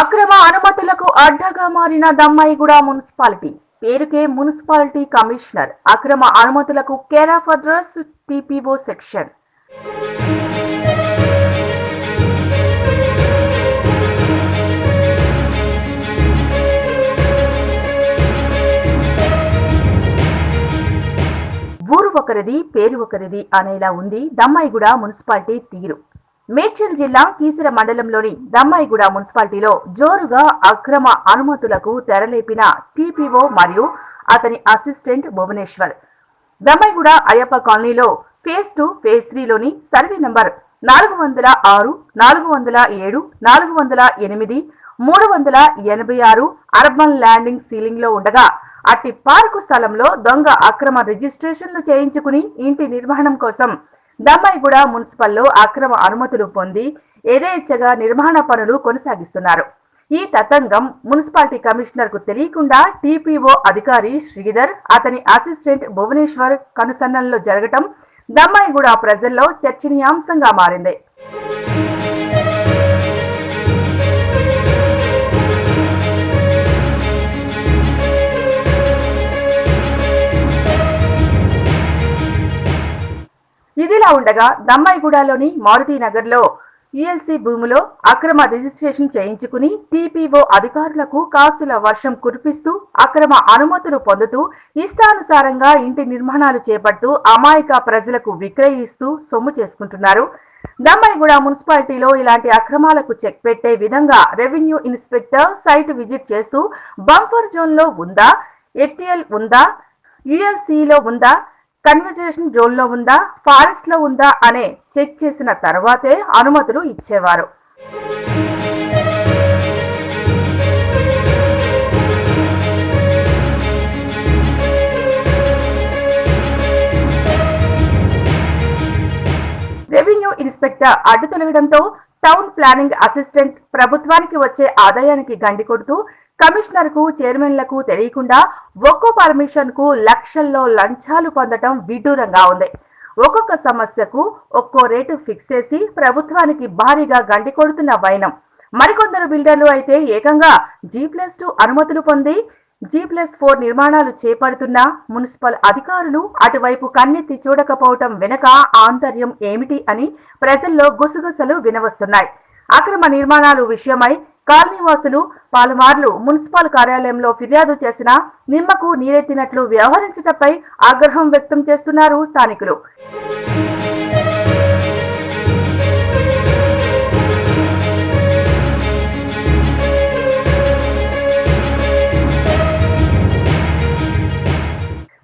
అక్రమ అనుమతులకు అడ్డగా మారిన దమ్మాయిగూడ మున్సిపాలిటీ. పేరుకే మున్సిపాలిటీ కమిషనర్. అక్రమ అనుమతులకు care of address TPO section. ఊరు ఒకరిది పేరు ఒకరిది అనేలా ఉంది. దమ్మాయిగూడ మున్సిపాలిటీ తీరు. మేడ్చల్ జిల్లా కీసర మండలంలోని దమ్మాయిగూడ మున్సిపాలిటీలో జోరుగా అక్రమ అనుమతులకు తెరలేపిన టీపీఓ మరియు అతని అసిస్టెంట్ భువనేశ్వర్. దమ్మాయిగూడ అయ్యప్ప కాలనీలో ఫేజ్ టూ ఫేజ్ త్రీలోని సర్వే నంబర్ నాలుగు వందల ఆరు నాలుగు వందల ఏడు నాలుగు వందల ఎనిమిది మూడు వందల ఎనభై ఆరు అర్బన్ ల్యాండింగ్ సీలింగ్లో ఉండగా అట్టి పార్కు స్థలంలో దొంగ అక్రమ రిజిస్ట్రేషన్లు చేయించుకుని ఇంటి నిర్మాణం కోసం దమ్మాయిగూడ మున్సిపల్లో అక్రమ అనుమతులు పొంది యథేచ్ఛగా నిర్మాణ పనులు కొనసాగిస్తున్నారు. ఈ తతంగం మున్సిపాలిటీ కమిషనర్కు తెలియకుండా టీపీఓ అధికారి శ్రీధర్ అతని అసిస్టెంట్ భువనేశ్వర్ కనుసన్నల్లో జరగటం దమ్మాయిగూడ ప్రజల్లో చర్చనీయాంశంగా మారింది. ఇదిలా ఉండగా దమ్మాయిగూడలోని మారుతి నగర్లో భూమిలో అక్రమ రిజిస్ట్రేషన్ చేయించుకుని టీపీఓ అధికారులకు కాసుల వర్షం కురిపిస్తూ అక్రమ అనుమతులు పొందుతూ ఇష్టానుసారంగా ఇంటి నిర్మాణాలు చేపడుతూ అమాయక ప్రజలకు విక్రయిస్తూ సొమ్ము చేసుకుంటున్నారు. దమ్మాయిగూడ మున్సిపాలిటీలో ఇలాంటి అక్రమాలకు చెక్ పెట్టే విధంగా రెవెన్యూ ఇన్స్పెక్టర్ సైట్ విజిట్ చేస్తూ బంఫర్ జోన్లో ఉందా? ఎట్టిఎల్ ఉందా? యుఎల్సీలో ఉందా? కన్వర్జేషన్ జోన్లో ఉందా ఫారెస్ట్లో ఉందా అనే చెక్ చేసిన తర్వాతే అనుమతులు ఇచ్చేవారు. రెవెన్యూ ఇన్స్పెక్టర్ అడ్డు తొలగడంతో టౌన్ ప్లానింగ్ అసిస్టెంట్ ప్రభుత్వానికి వచ్చే ఆదాయానికి గండి కొడుతూ కమిషనర్కు చైర్మన్లకు తెలియకుండా ఒక్కో పర్మిషన్కు లక్షల్లో లంచాలు పొందటం విడ్డూరంగా ఉంది. ఒక్కొక్క సమస్యకు ఒక్కో రేటు ఫిక్స్ చేసి ప్రభుత్వానికి భారీగా గండి కొడుతున్న వైనం. మరికొందరు బిల్డర్లు అయితే ఏకంగా జీ ప్లస్ టూ అనుమతులు పొంది జీ ప్లస్ ఫోర్ నిర్మాణాలు చేపడుతున్న మున్సిపల్ అధికారులు అటువైపు కన్నెత్తి చూడకపోవటం వెనక ఆంతర్యం ఏమిటి అని ప్రజల్లో గుసగుసలు వినవస్తున్నాయి. అక్రమ నిర్మాణాలు విషయమై కాలనీవాసులు పలుమార్లు మున్సిపల్ కార్యాలయంలో ఫిర్యాదు చేసినా నిమ్మకు నీరెత్తినట్లు వ్యవహరించటపై ఆగ్రహం వ్యక్తం చేస్తున్నారు స్థానికులు.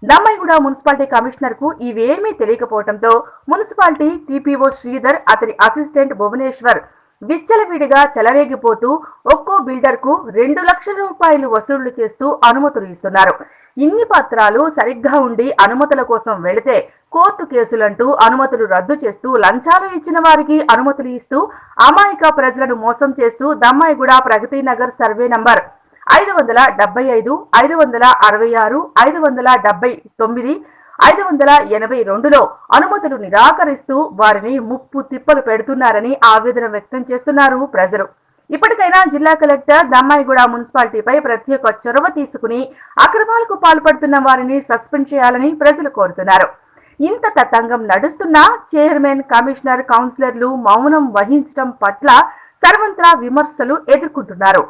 దమ్మాయిగూడ మున్సిపాలిటీ కమిషనర్కు ఇవేమీ తెలియకపోవడంతో మున్సిపాలిటీ టీపీఓ శ్రీధర్ అతని అసిస్టెంట్ భువనేశ్వర్ విచ్చలవిడిగా చెలరేగిపోతూ ఒక్కో బిల్డర్కు రెండు లక్షల రూపాయలు వసూళ్ళు చేస్తూ అనుమతులు ఇస్తున్నారు. ఇన్ని పత్రాలు సరిగ్గా ఉండి అనుమతుల కోసం వెళితే కోర్టు కేసులంటూ అనుమతులు రద్దు చేస్తూ లంచాలు ఇచ్చిన వారికి అనుమతులు ఇస్తూ అమాయక ప్రజలను మోసం చేస్తూ దమ్మాయిగూడ ప్రగతి నగర్ సర్వే నంబర్ ఐదు వందల డెబ్బై ఐదు ఐదు వందల అరవై ఆరు ఐదు వందల డెబ్బై తొమ్మిది ఐదు వందల ఎనభై రెండులో అనుమతులు నిరాకరిస్తూ వారిని ముప్పు తిప్పలు పెడుతున్నారని ఆవేదన వ్యక్తం చేస్తున్నారు ప్రజలు. ఇప్పటికైనా జిల్లా కలెక్టర్ దమ్మాయిగూడ మున్సిపాలిటీపై ప్రత్యేక చొరవ తీసుకుని అక్రమాలకు పాల్పడుతున్న వారిని సస్పెండ్ చేయాలని ప్రజలు కోరుతున్నారు. ఇంత తతంగం నడుస్తున్నా చైర్మన్ కమిషనర్ కౌన్సిలర్లు మౌనం వహించడం పట్ల సర్వంత్రా విమర్శలు ఎదుర్కొంటున్నారు.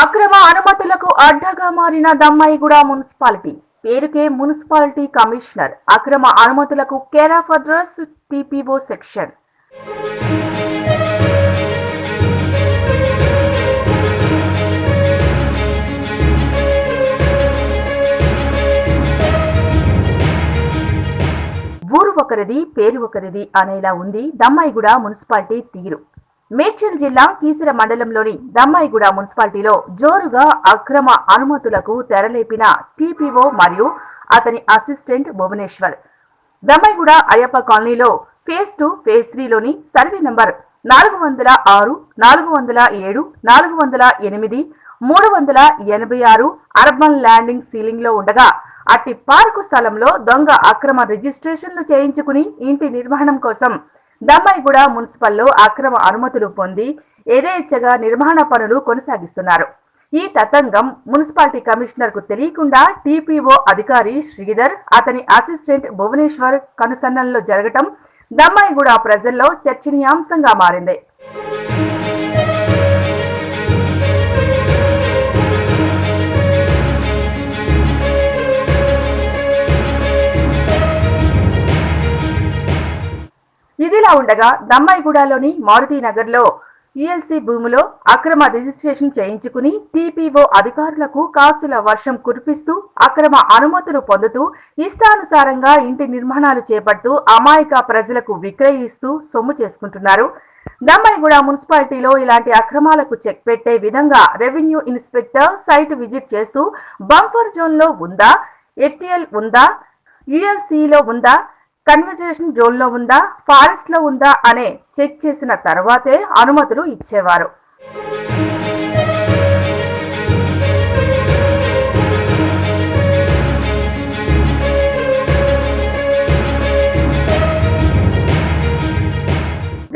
అక్రమ అనుమతులకు అడ్డగా మారిన దమ్మాయిగూడ మున్సిపాలిటీ. పేరుకే మున్సిపాలిటీ కమిషనర్. అక్రమ అనుమతులకు care of address TPO section. ఊరు ఒకరిది పేరు ఒకరిది అనేలా ఉంది. దమ్మాయిగూడ మున్సిపాలిటీ తీరు. మేడ్చల్ జిల్లా కీసర మండలంలోని దమ్మాయిగూడ మున్సిపాలిటీలో జోరుగా అక్రమ అనుమతులకు తెరలేపిన టీపీఓ మరియు అతని అసిస్టెంట్ భువనేశ్వర్. దమ్మాయిగూడ అయ్యప్ప కాలనీలో ఫేజ్ టూ ఫేజ్ త్రీలోని సర్వే నంబర్ నాలుగు వందల ఆరు నాలుగు వందల ఏడు నాలుగు వందల ఎనిమిది మూడు వందల ఎనభై ఆరు అర్బన్ ల్యాండింగ్ సీలింగ్లో ఉండగా అట్టి పార్కు స్థలంలో దొంగ అక్రమ రిజిస్ట్రేషన్లు చేయించుకుని ఇంటి నిర్మాణం కోసం దమ్మాయిగూడ మున్సిపల్లో అక్రమ అనుమతులు పొంది యథేచ్ఛగా నిర్మాణ పనులు కొనసాగిస్తున్నారు. ఈ తతంగం మున్సిపాలిటీ కమిషనర్కు తెలియకుండా టీపీఓ అధికారి శ్రీధర్ అతని అసిస్టెంట్ భువనేశ్వర్ కనుసన్నల్లో జరగటం దమ్మాయిగూడ ప్రజల్లో చర్చనీయాంశంగా మారింది. ఇదిలా ఉండగా దమ్మాయిగూడలోని మారుతి నగర్లో యుఎల్సి భూమిలో అక్రమ రిజిస్ట్రేషన్ చేయించుకుని టీపీఓ అధికారులకు కాసుల వర్షం కురిపిస్తూ అక్రమ అనుమతులు పొందుతూ ఇష్టానుసారంగా ఇంటి నిర్మాణాలు చేపడుతూ అమాయక ప్రజలకు విక్రయిస్తూ సొమ్ము చేసుకుంటున్నారు. దమ్మాయిగూడ మున్సిపాలిటీలో ఇలాంటి అక్రమాలకు చెక్ పెట్టే విధంగా రెవెన్యూ ఇన్స్పెక్టర్ సైట్ విజిట్ చేస్తూ బంఫర్ జోన్లో ఉందా ఎఫ్టిఎల్ ఉందా యుఎల్సీలో ఉందా? కన్వర్జేషన్ జోన్లో ఉందా ఫారెస్ట్లో ఉందా అనే చెక్ చేసిన తర్వాతే అనుమతులు ఇచ్చేవారు.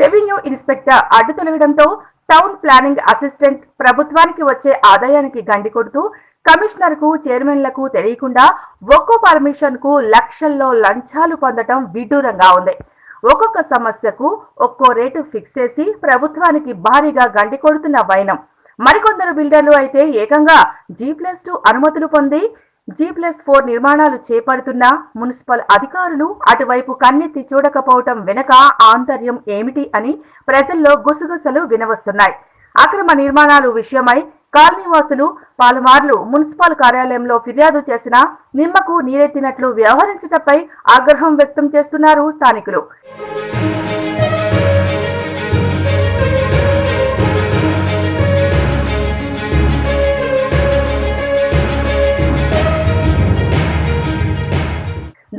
రెవెన్యూ ఇన్స్పెక్టర్ అడ్డు తొలగడంతో టౌన్ ప్లానింగ్ అసిస్టెంట్ ప్రభుత్వానికి వచ్చే ఆదాయానికి గండి కొడుతూ కమిషనర్కు చైర్మన్లకు తెలియకుండా ఒక్కో పర్మిషన్కు లక్షల్లో లంచాలు పొందటం విడ్డూరంగా ఉంది. ఒక్కొక్క సమస్యకు ఒక్కో రేటు ఫిక్స్ చేసి ప్రభుత్వానికి భారీగా గండి కొడుతున్న వైనం. మరికొందరు బిల్డర్లు అయితే ఏకంగా జీ ప్లస్ టూ అనుమతులు పొంది జీ ప్లస్ ఫోర్ నిర్మాణాలు చేపడుతున్న మున్సిపల్ అధికారులు అటువైపు కన్నెత్తి చూడకపోవటం వెనక ఆంతర్యం ఏమిటి అని ప్రజల్లో గుసగుసలు వినవస్తున్నాయి. అక్రమ నిర్మాణాలు విషయమై కాలనీవాసులు పలుమార్లు మున్సిపల్ కార్యాలయంలో ఫిర్యాదు చేసినా నిమ్మకు నీరెత్తినట్లు వ్యవహరించటపై ఆగ్రహం వ్యక్తం చేస్తున్నారు స్థానికులు.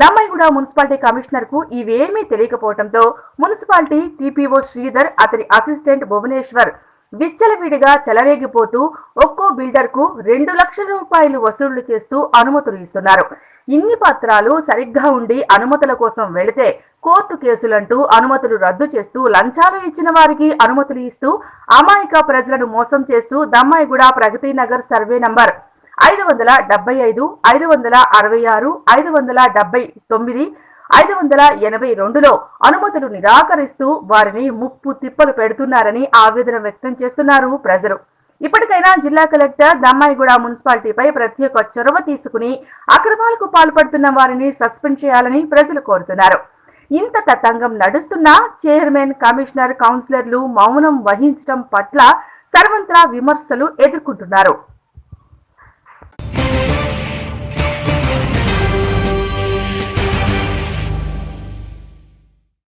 దమ్మైగూడ మున్సిపాలిటీ కమిషనర్కు ఇవేమీ తెలియకపోవడంతో మున్సిపాలిటీ టీపీఓ శ్రీధర్ అతని అసిస్టెంట్ భువనేశ్వర్ విచ్చలవిడిగా చెలరేగిపోతూ ఒక్కో బిల్డర్కు రెండు లక్షల రూపాయలు వసూళ్ళు చేస్తూ అనుమతులు ఇస్తున్నారు. ఇన్ని పత్రాలు సరిగ్గా ఉండి అనుమతుల కోసం వెళితే కోర్టు కేసులంటూ అనుమతులు రద్దు చేస్తూ లంచాలు ఇచ్చిన వారికి అనుమతులు ఇస్తూ అమాయక ప్రజలను మోసం చేస్తూ దమ్మాయిగూడ ప్రగతి నగర్ సర్వే నంబర్ ఐదు వందల డెబ్బై ఐదు ఐదు వందల అరవై ఆరు ఐదు వందల డెబ్బై తొమ్మిది ఐదు వందల ఎనభై రెండులో అనుమతులు నిరాకరిస్తూ వారిని ముప్పు తిప్పలు పెడుతున్నారని ఆవేదన వ్యక్తం చేస్తున్నారు ప్రజలు. ఇప్పటికైనా జిల్లా కలెక్టర్ దమ్మాయిగూడ మున్సిపాలిటీపై ప్రత్యేక చొరవ తీసుకుని అక్రమాలకు పాల్పడుతున్న వారిని సస్పెండ్ చేయాలని ప్రజలు కోరుతున్నారు. ఇంత తతంగం నడుస్తున్నా చైర్మన్ కమిషనర్ కౌన్సిలర్లు మౌనం వహించడం పట్ల సర్వంత్రా విమర్శలు ఎదుర్కొంటున్నారు.